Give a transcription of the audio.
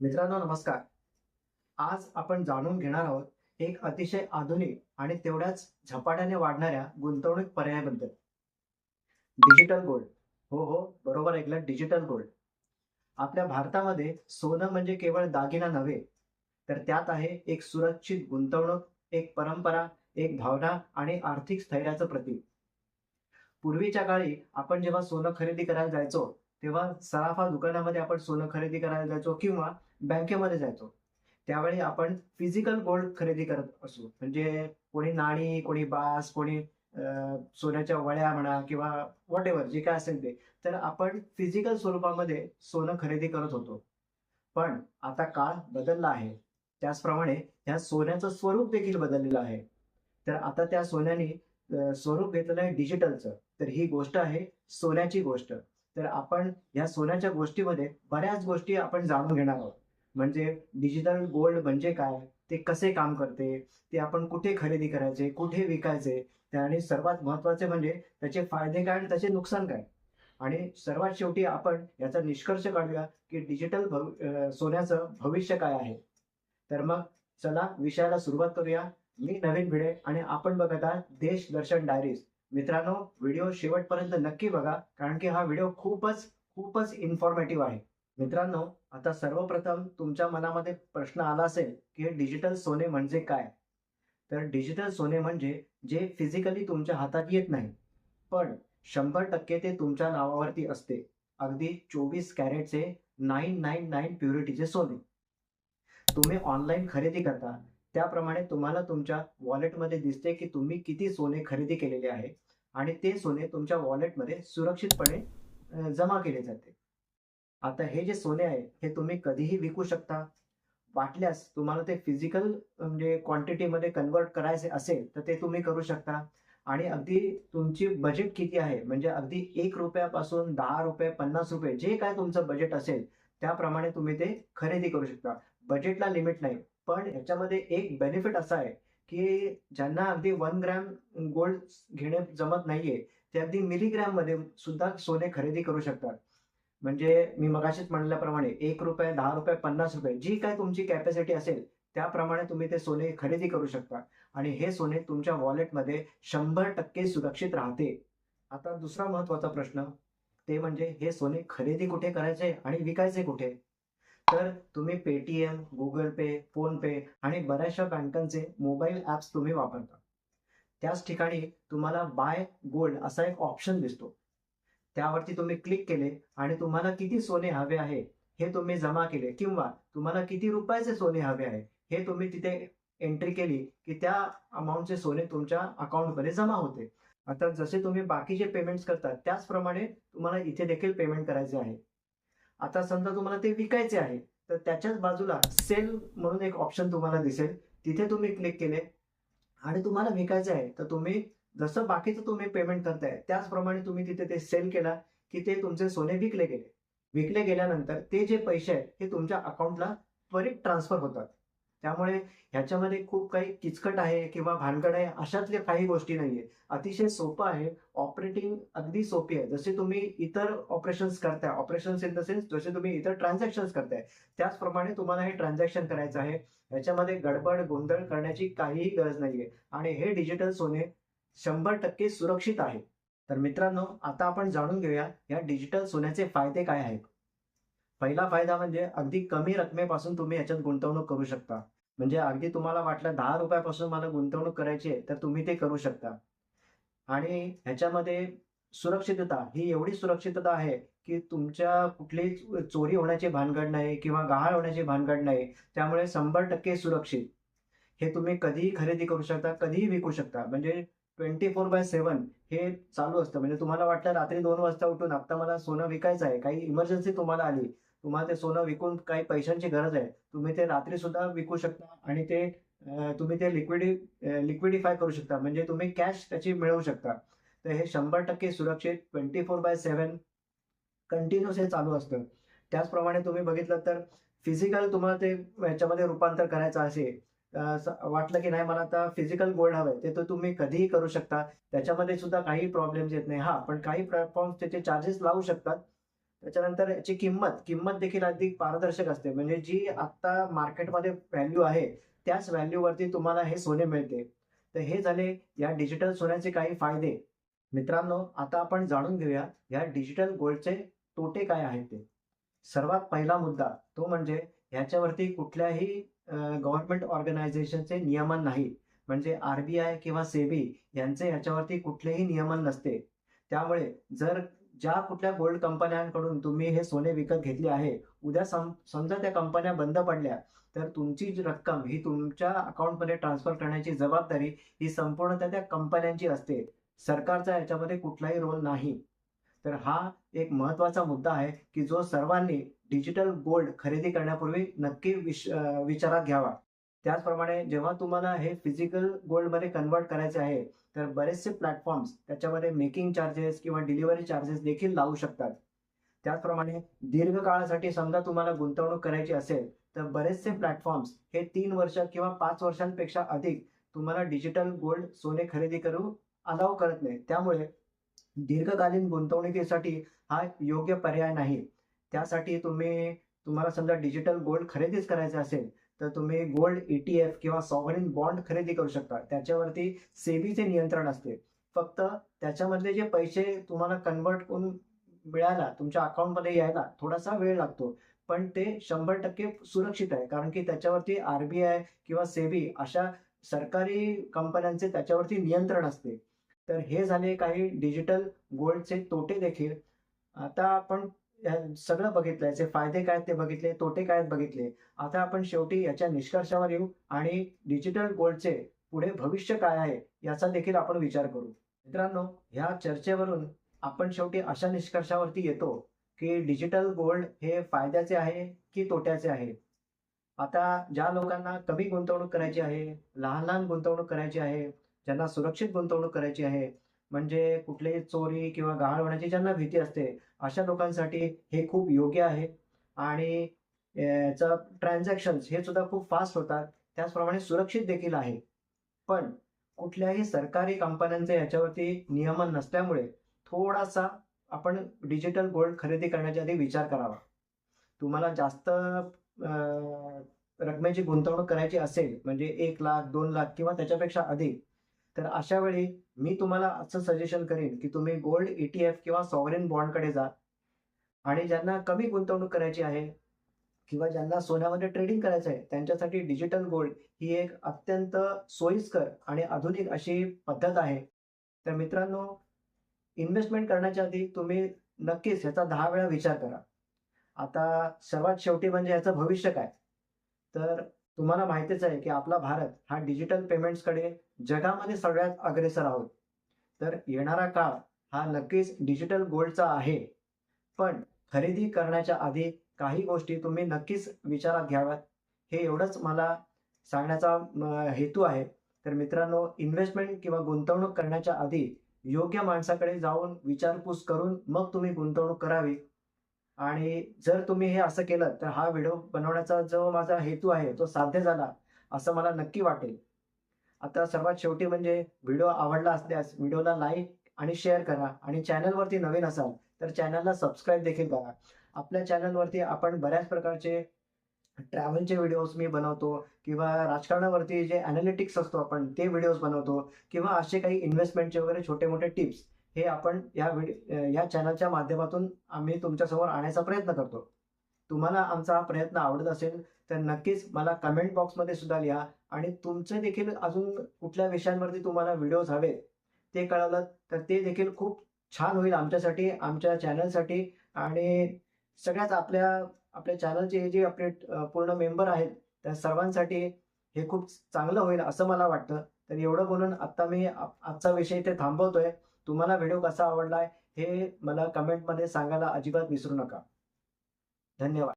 मित्रांनो नमस्कार. आज आपण जाणून घेणार आहोत एक अतिशय आधुनिक आणि तेवढ्याच झपाट्याने वाढणाऱ्या गुंतवणूक पर्यायाबद्दल. डिजिटल गोल्ड हो हो बरोबर ऐकलं डिजिटल गोल्ड आपल्या भारतामध्ये सोनं म्हणजे केवळ दागिना नव्हे तर त्यात आहे एक सुरक्षित गुंतवणूक एक परंपरा एक भावना आणि आर्थिक स्थैर्याचं प्रतीक. पूर्वीच्या काळी आपण जेव्हा सोनं खरेदी करायला जायचो तेव्हा सराफा दुकानामध्ये आपण सोनं खरेदी करायला जायचो किंवा बँकेमध्ये जायचो. त्यावेळी आपण फिजिकल गोल्ड खरेदी करत असू. म्हणजे कोणी नाणी कोणी बास कोणी सोन्याच्या वळ्या म्हणा किंवा वॉट एव्हर जे काय असेल ते तर आपण फिजिकल स्वरूपामध्ये सोनं खरेदी करत होतो. पण आता काळ बदलला आहे. त्याचप्रमाणे ह्या सोन्याचं स्वरूप देखील बदललेलं आहे. तर आता त्या सोन्याने स्वरूप घेतलेलं आहे डिजिटलचं तर ही गोष्ट आहे सोन्याची गोष्ट. तर आपण या सोन्याच्या गोष्टीमध्ये बऱ्याच गोष्टी आपण जाणून घेणार आहोत. म्हणजे डिजिटल गोल्ड म्हणजे काय? ते कसे काम करते? ते आपण कुठे खरेदी करायचे? कुठे विकायचे? आणि सर्वात महत्त्वाचे म्हणजे त्याचे फायदे काय आणि त्याचे नुकसान काय? आणि सर्वात शेवटी आपण याचा निष्कर्ष काढूया की डिजिटल भव सोन्याचं भविष्य काय आहे. तर मग चला विषयाला सुरुवात करूया. मी नवीन भिडे आणि आपण बघत आहात देश दर्शन डायरीज मित्रांनो व्हिडिओ शेवटपर्यंत नक्की बघा कारण की हा व्हिडिओ खूपच खूपच इन्फॉर्मेटिव्ह आहे. मित्रांनो आता सर्वप्रथम तुमच्या मनामध्ये प्रश्न आला असेल की हे डिजिटल सोने म्हणजे काय? तर डिजिटल सोने म्हणजे जे फिजिकली तुमच्या हातात येत नाही पण शंभर टक्के ते तुमच्या नावावरती असते. अगदी चोवीस कॅरेटचे नाईन नाईन नाईन प्युरिटीचे सोने. तुम्ही ऑनलाईन खरेदी करता त्याप्रमाणे तुम्हाला तुमच्या वॉलेटमध्ये दिसते की तुम्ही किती सोने खरेदी केलेले आहे आणि ते सोने तुमच्या वॉलेटमध्ये सुरक्षितपणे जमा केले जाते. आता हे जे सोने आहे हे तुम्ही कधीही विकू शकता. वाटल्यास तुम्हाला ते फिजिकल म्हणजे क्वांटिटीमध्ये कन्वर्ट करायचे असेल तर ते तुम्ही करू शकता. आणि अगदी तुमची बजेट किती आहे म्हणजे अगदी एक रुपयापासून दहा रुपये पन्नास रुपये जे काय तुमचं बजेट असेल त्याप्रमाणे तुम्ही ते खरेदी करू शकता. बजेटला लिमिट नाही. पण ह्याच्यामध्ये एक बेनिफिट असा आहे की ज्यांना अगदी वन ग्रॅम गोल्ड घेणे जमत नाहीये ते अगदी मिलीग्रॅममध्ये सुद्धा सोने खरेदी करू शकतात. म्हणजे मी मगाशीच म्हणल्याप्रमाणे एक रुपये दहा रुपये पन्नास रुपये जी काय तुमची कॅपॅसिटी असेल त्याप्रमाणे तुम्ही ते सोने खरेदी करू शकता. आणि हे सोने तुमच्या वॉलेटमध्ये शंभर टक्के सुरक्षित राहते. आता दुसरा महत्त्वाचा प्रश्न ते म्हणजे हे सोने खरेदी कुठे करायचे आणि विकायचे कुठे? तर तुम्ही Paytm Google Pay PhonePe आणि बऱ्याचशा बँकांचे मोबाईल ॲप्स तुम्ही वापरता. त्याच ठिकाणी तुम्हाला बाय गोल्ड असा एक ऑप्शन दिसतो. त्यावरती तुम्ही क्लिक केले आणि तुम्हाला किती सोने हवे आहे हे तुम्ही जमा केले किंवा तुम्हाला किती रुपयाचे सोने हवे आहे हे तुम्ही तिथे एंट्री केली की त्या अमाऊंटचे सोने तुमच्या अकाउंटमध्ये जमा होते. आता जसे तुम्ही बाकीचे पेमेंट्स करता त्याचप्रमाणे तुम्हाला इथे देखील पेमेंट करायचे आहे. आता समजा तुम्हाला ते विकायचे आहे तर त्याच्याच बाजूला सेल म्हणून एक ऑप्शन तुम्हाला दिसेल. तिथे तुम्ही क्लिक केले आणि तुम्हाला विकायचे आहे तर तुम्ही जसं बाकीचं तुम्ही पेमेंट करताय त्याचप्रमाणे तुम्ही तिथे ते सेल केला की ते तुमचे सोने विकले गेले. विकले गेल्यानंतर ते जे पैसे आहेत हे तुमच्या अकाउंटला त्वरित ट्रान्सफर होतात. त्यामुळे ह्याच्यामध्ये खूप काही किचकट आहे किंवा भानगड आहे अशातल्या काही गोष्टी नाहीये. अतिशय सोपं आहे. ऑपरेटिंग अगदी सोपी आहे. जसे तुम्ही इतर ऑपरेशन्स करताय ऑपरेशन्स इन द सेन्स जसे तुम्ही इतर ट्रान्झॅक्शन्स करताय त्याचप्रमाणे तुम्हाला हे ट्रान्झॅक्शन करायचं आहे. याच्यामध्ये गडबड गोंधळ करण्याची काहीही गरज नाहीये. आणि हे डिजिटल सोने शंभर टक्के सुरक्षित आहे. तर मित्रांनो आता आपण जाणून घेऊया या डिजिटल सोन्याचे फायदे काय आहेत. पहिला फायदा म्हणजे अगदी कमी रकमेपासून तुम्ही याच्यात गुंतवणूक करू शकता. म्हणजे अगदी तुम्हाला वाटलं दहा रुपयापासून मला गुंतवणूक करायची आहे तर तुम्ही ते करू शकता. आणि ह्याच्यामध्ये सुरक्षितता ही एवढी सुरक्षितता आहे की तुमच्या कुठली चोरी होण्याची भानगड नाही किंवा गहाळ होण्याची भानगड नाही. त्यामुळे शंभर टक्के सुरक्षित. हे तुम्ही कधीही खरेदी करू शकता कधीही विकू शकता. म्हणजे ट्वेंटी फोर बाय सेवन हे चालू असतं. म्हणजे तुम्हाला वाटलं रात्री दोन वाजता उठून आता मला सोनं विकायचं आहे काही इमर्जन्सी तुम्हाला आली तुम्हाला ते सोनं विकून काही पैशांची गरज आहे. तुम्ही ते रात्री सुद्धा विकू शकता आणि ते तुम्ही ते लिक्विडी लिक्विडिफाय करू शकता. म्हणजे तुम्ही कॅश त्याची मिळवू शकता. तर हे शंभर टक्के सुरक्षित twenty four by seven continuous हे चालू असतं. त्याचप्रमाणे तुम्ही बघितलं तर फिजिकल तुम्हाला ते याच्यामध्ये रूपांतर करायचं असेल वाटलं की नाही मला आता फिजिकल गोल्ड हवंय. ते तर तुम्ही कधीही करू शकता. त्याच्यामध्ये सुद्धा काही प्रॉब्लेम्स येत नाही. हा पण काही प्लॅटफॉर्म त्याचे चार्जेस लावू शकतात. त्याच्यानंतर याची किंमत किंमत देखील अधिक पारदर्शक असते. म्हणजे जी आता मार्केटमध्ये व्हॅल्यू आहे त्याच व्हॅल्यूवरती तुम्हाला हे सोने मिळते. तर हे झाले या डिजिटल सोन्याचे काही फायदे. मित्रांनो आता आपण जाणून घेऊया या डिजिटल गोल्डचे तोटे काय आहेत ते. सर्वात पहिला मुद्दा तो म्हणजे ह्याच्यावरती कुठल्याही गव्हर्नमेंट ऑर्गनायझेशनचे नियमन नाही. म्हणजे आरबीआय किंवा सेबी यांचे ह्याच्यावरती कुठलेही नियमन नसते. त्यामुळे जर ज्या कुठल्या गोल्ड कंपन्यांकडून तुम्ही हे सोने विकत घेतले आहे उद्या सम समजा त्या कंपन्या बंद पडल्या तर तुमची जी रक्कम ही तुमच्या अकाउंटमध्ये ट्रान्सफर करण्याची जबाबदारी ही संपूर्णतः त्या कंपन्यांची असते. सरकारचा याच्यामध्ये कुठलाही रोल नाही. तर हा एक महत्त्वाचा मुद्दा आहे की जो सर्वांनी डिजिटल गोल्ड खरेदी करण्यापूर्वी नक्की विश विचारात घ्यावा. त्याचप्रमाणे जेव्हा तुम्हाला हे फिजिकल गोल्डमध्ये कन्वर्ट करायचे आहे तर बरेचसे प्लॅटफॉर्म्स त्याच्यामध्ये मेकिंग चार्जेस किंवा डिलिव्हरी चार्जेस देखील लावू शकतात. त्याचप्रमाणे दीर्घकाळासाठी समजा तुम्हाला गुंतवणूक करायची असेल तर बरेचसे प्लॅटफॉर्म्स हे तीन वर्ष किंवा पाच वर्षांपेक्षा अधिक तुम्हाला डिजिटल गोल्ड सोने खरेदी करू अलाव करत नाही. त्यामुळे दीर्घकालीन गुंतवणुकीसाठी हा योग्य पर्याय नाही. त्यासाठी तुम्ही तुम्हाला समजा डिजिटल गोल्ड खरेदीच करायचं असेल तर तुम्ही गोल्ड ईटीएफ किंवा सॉव्हरिन बॉन्ड खरेदी करू शकता. त्याच्यावरती सेबीचे नियंत्रण असते. फक्त त्याच्यामधले जे पैसे तुम्हाला कन्वर्ट करून मिळायला तुमच्या अकाउंटमध्ये यायला थोडासा वेळ लागतो. पण ते शंभर टक्के सुरक्षित आहे. कारण की त्याच्यावरती आरबीआय किंवा सेबी अशा सरकारी कंपन्यांचे त्याच्यावरती नियंत्रण असते. तर हे झाले काही डिजिटल गोल्डचे तोटे देखील. आता आपण सगळं बघितलं याचे फायदे काय आहेत ते बघितले तोटे काय आहेत बघितले. आता आपण शेवटी याच्या निष्कर्षावर येऊ आणि डिजिटल गोल्डचे पुढे भविष्य काय आहे याचा देखील आपण विचार करू. मित्रांनो ह्या चर्चेवरून आपण शेवटी अशा निष्कर्षावरती येतो की डिजिटल गोल्ड हे फायद्याचे आहे की तोट्याचे आहे? आता ज्या लोकांना कमी गुंतवणूक करायची आहे लहान लहान गुंतवणूक करायची आहे ज्यांना सुरक्षित गुंतवणूक करायची आहे म्हणजे कुठलेही चोरी किंवा गहाळ होण्याची ज्यांना भीती असते अशा लोकांसाठी हे खूप योग्य आहे. आणि याचं ट्रान्झॅक्शन हे सुद्धा खूप फास्ट होतात. त्याचप्रमाणे सुरक्षित देखील आहे. पण कुठल्याही सरकारी कंपन्यांचे याच्यावरती नियमन नसल्यामुळे थोडासा आपण डिजिटल गोल्ड खरेदी करण्याच्या आधी विचार करावा. तुम्हाला जास्त रकमेची गुंतवणूक करायची असेल म्हणजे एक लाख दोन लाख किंवा त्याच्यापेक्षा अधिक तर अशा वेळी मी तुम्हाला असं सजेशन करेन की तुम्ही गोल्ड ईटीएफ किंवा सॉवरेन बॉन्डकडे जा. आणि ज्यांना कमी गुंतवणूक करायची आहे किंवा ज्यांना सोन्यामध्ये ट्रेडिंग करायचं आहे त्यांच्यासाठी डिजिटल गोल्ड ही एक अत्यंत सोयीस्कर आणि आधुनिक अशी पद्धत आहे. तर मित्रांनो इन्व्हेस्टमेंट करण्याच्या आधी तुम्ही नक्कीच ह्याचा दहा वेळा विचार करा. आता सर्वात शेवटी म्हणजे याचं भविष्य काय? तर तुम्हाला माहितीच आहे की आपला भारत हा डिजिटल पेमेंट्सकडे जगामध्ये सगळ्यात अग्रेसर आहोत. तर येणारा काळ हा नक्कीच डिजिटल गोल्डचा आहे. पण खरेदी करण्याच्या आधी काही गोष्टी तुम्ही नक्कीच विचारात घ्याव्यात. हे एवढंच मला सांगण्याचा हेतू आहे. तर मित्रांनो इन्व्हेस्टमेंट किंवा गुंतवणूक करण्याच्या आधी योग्य माणसाकडे जाऊन विचारपूस करून मग तुम्ही गुंतवणूक करावी. आणि जर तुम्ही हे असं केलं तर हा व्हिडिओ बनवण्याचा जो माझा हेतू आहे तो साध्य झाला असं मला नक्की वाटेल. आता सर्वात शेवटी म्हणजे व्हिडिओ आवडला असल्यास व्हिडिओला लाईक आणि शेअर करा आणि चॅनलवरती नवीन असाल तर चॅनलला सबस्क्राईब देखील करा. आपल्या चॅनलवरती आपण बऱ्याच प्रकारचे ट्रॅव्हलचे व्हिडिओज मी बनवतो किंवा राजकारणावरती जे अनालिटिक्स असतो आपण ते व्हिडिओज बनवतो किंवा असे काही इन्व्हेस्टमेंटचे वगैरे छोटे मोठे टिप्स. हे आपण या व्हिडिओ या चॅनलच्या माध्यमातून आम्ही तुमच्यासमोर आणायचा प्रयत्न करतो. तुम्हाला आमचा हा प्रयत्न आवडत असेल तर नक्कीच मला कमेंट बॉक्समध्ये सुद्धा लिहा आणि तुमचे देखील अजून कुठल्या विषयांवरती तुम्हाला व्हिडिओज हवे ते कळवलं तर ते देखील खूप छान होईल आमच्यासाठी आमच्या चॅनलसाठी आणि सगळ्याच आपल्या आपल्या चॅनलचे हे जे आपले पूर्ण मेंबर आहेत त्या सर्वांसाठी हे खूप चांगलं होईल असं मला वाटतं. तर एवढं बोलून आत्ता मी आजचा विषय इथे थांबवतोय. तुम्हाला व्हिडिओ कसा आवडलाय हे मला कमेंटमध्ये सांगायला अजिबात विसरू नका. धन्यवाद.